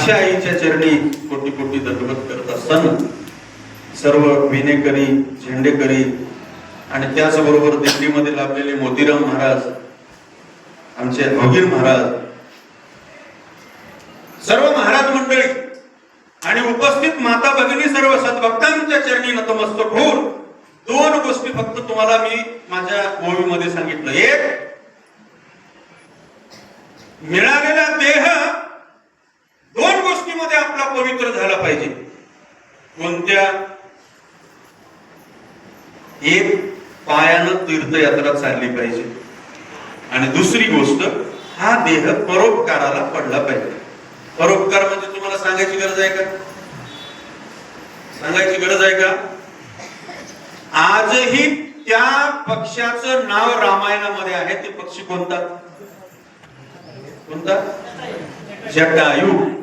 अशा आईच्या चरणी कोटी कोटी दंडवत करत असताना सर्व विनेकरी झेंडेकरी आणि त्याचबरोबर दिल्लीमध्ये लाभलेले मोतीराम महाराज आमचे अवगीर महाराज सर्व महाराज मंडळी आणि उपस्थित माता भगिनी सर्व सद्भक्तांच्या चरणी नतमस्तक होऊन दोन गोष्टी फक्त तुम्हाला मी माझ्या ओळीमध्ये सांगितलं. एक मिळालेला देह आपला पवित्र झाला पाहिजे. कोणत्या एक पायानं तीर्थयात्रा चालली पाहिजे. आणि दुसरी गोष्ट हा देह परोपकाराला पडला पाहिजे. परोपकार म्हणजे तुम्हाला सांगायची गरज आहे का? सांगायची गरज आहे का? आजही त्या पक्षाचं नाव रामायणामध्ये आहे ते पक्षी कोणता? कोणता? जटायू.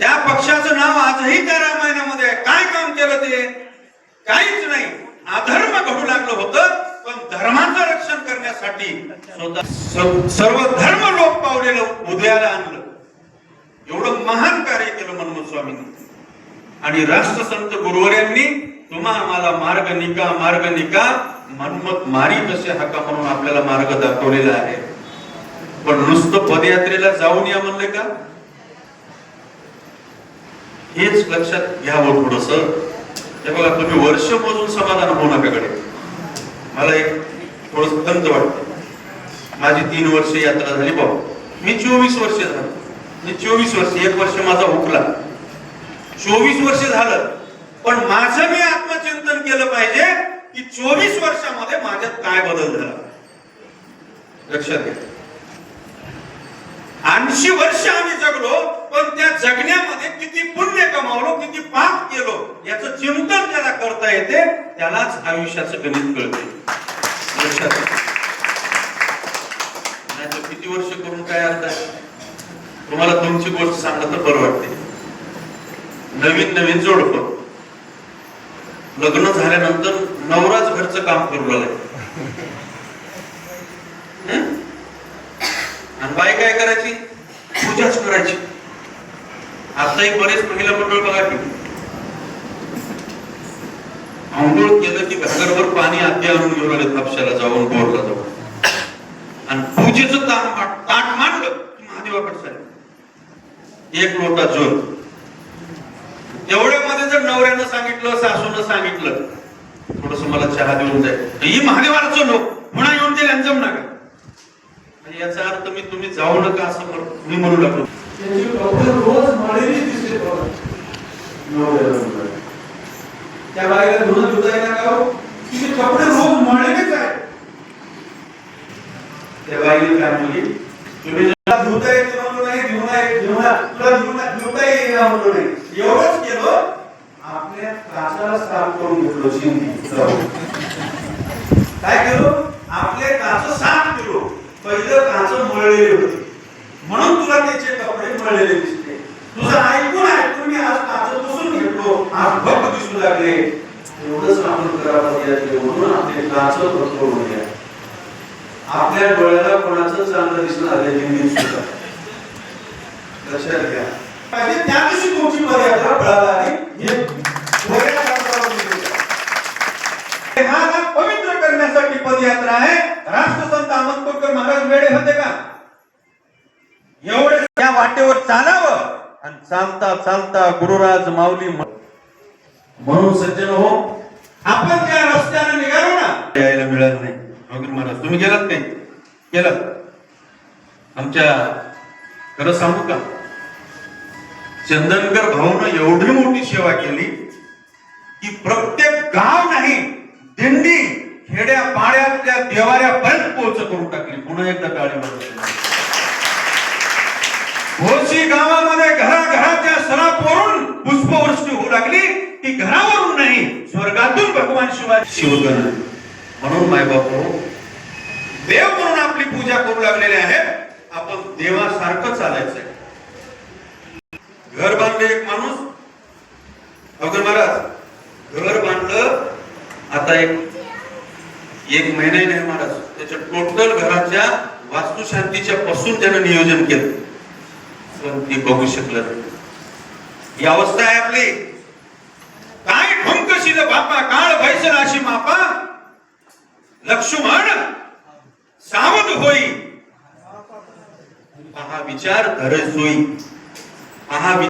त्या पक्षाचं नाव आजही त्या रामायणामध्ये काय काम केलं ते? काहीच नाही. अधर्म घडू लागलं होतं पण धर्माचं रक्षण करण्यासाठी स्वतः सर्व धर्म लोक पावलेलं उदयाला आणलं. एवढं महान कार्य केलं मनमोहन स्वामींनी. आणि राष्ट्रसंत गुरुवर्यांनी तुम्हा आम्हाला मार्ग निका मार्ग निका मनमत मारी कसे हाका म्हणून आपल्याला मार्ग दाखवलेला आहे. पण नुसतं पदयात्रेला जाऊन या म्हणले का? हेच लक्षात घ्यावं थोडस. हे बघा तुम्ही वर्ष मोजून समाधान होऊ नकाकडे मला एक थोडस खंत वाटत. माझी तीन वर्ष यात्रा झाली भाऊ मी चोवीस वर्ष झालो. मी चोवीस वर्ष एक वर्ष माझा हुकला. चोवीस वर्ष झालं पण माझं मी आत्मचिंतन केलं पाहिजे की चोवीस वर्षामध्ये माझ्यात काय बदल झाला. लक्षात घ्या. ऐंशी वर्ष आम्ही जगलो पण त्या जगण्यामध्ये किती पुण्य कमावलो किती पाप केलो याचं चिंतन ज्याला करता येते त्यालाच आयुष्याचं गणित कळते. किती वर्ष करून काय अर्थ आहे? तुम्हाला तुमची गोष्ट सांगत तर बरं वाटते. नवीन नवीन जोडप. लग्न झाल्यानंतर नवराच घरचं काम करू लागलाय आणि बाई काय करायची? पूजाच करायची. आताही बरेच महिला मंडळ बघा की. आंघोळ केलं की घागरवर पाणी आधी आणून घेऊन आले थापशाला जाऊन बोरला जाऊन. आणि पूजेच ताट ताट मांडलं महादेवाकडे चालेल. एक लोटा जोर एवढ्यामध्ये जर नवऱ्यानं सांगितलं सासूनं सांगितलं थोडस मला चहा देऊन जाईल ही महादेवाला चलो हो. पुन्हा येऊन ते जम नका आणि याचा अर्थ मी तुम्ही जाऊ नका असं मी म्हणू लागलो. रोज मळलेली दिसते त्या बाईला धुणं धुता येणार का हो. तिचे कपडे रोज मळलेलेच आहे त्या बाईने काय म्हणली? तुम्ही धुता येते म्हणलो नाही धुणं आहे, धुणं- तुला धुणं- धुता येईल म्हणलो नाही. एवढंच केलं. आपल्या काचाला साफ करून घेतलो शिंदी काय केलो? आपले काच साफ केलो. पहिलं काच मळलेले होते. म्हणून तुला त्याचे कपडे मळलेले दिसले. तुझं ऐकून ऐकून मी आज काच पुसून घेतलो आज भक्त दिसू लागले. एवढंच आपण करावं म्हणून आपले काच भक्त होऊया आपल्या डोळ्याला कोणाचं चांगलं दिसून आले हिंदीत सुद्धा. लक्षात घ्या. म्हणजे त्या दिवशी तुमची पदयात्रा फळाला आली. पवित्र करण्यासाठी पदयात्रा आहे. राष्ट्रसंत अहमदपूरकर महाराज वेळे होते का? एवढे त्या वाटेवर चालावं. आणि चालता चालता गुरुराज माऊली म्हणून सज्जन हो. आपण त्या रस्त्याने निघालो ना. यायला मिळालं नाही. वगैरे महाराज तुम्ही गेलात नाही गेलात. आमच्या खरं सांगू का? चंदनकर भाऊनं एवढी मोठी सेवा केली की प्रत्येक गाव नाही दिंडी खेड्या पाड्यातल्या देवाऱ्यापर्यंत पोहोच करून टाकली. पुन्हा एकदा टाळी घराघराच्या पुष्पवृष्टी होऊ लागली ती घरावरून नाही स्वर्गातून भगवान शिवाय शिवगण म्हणून मायबापू देव म्हणून आपली पूजा करू लागलेले आहेत आपण देवासारखं चालायचंय. घर बांधले एक माणूस. अवघड महाराज घर बांधलं आता एक एक महिना नाही महाराज त्याच्या टोटल घराच्या वास्तुशांतीच्या पासून त्यानं नियोजन केलं. पण ते बघू शकलं नाही. ही अवस्था आहे आपली. काय ठोंकशील बापा काळ भैसल अशी मापा. लक्ष्मण सावध होई. पहा विचार धरज होई. पहा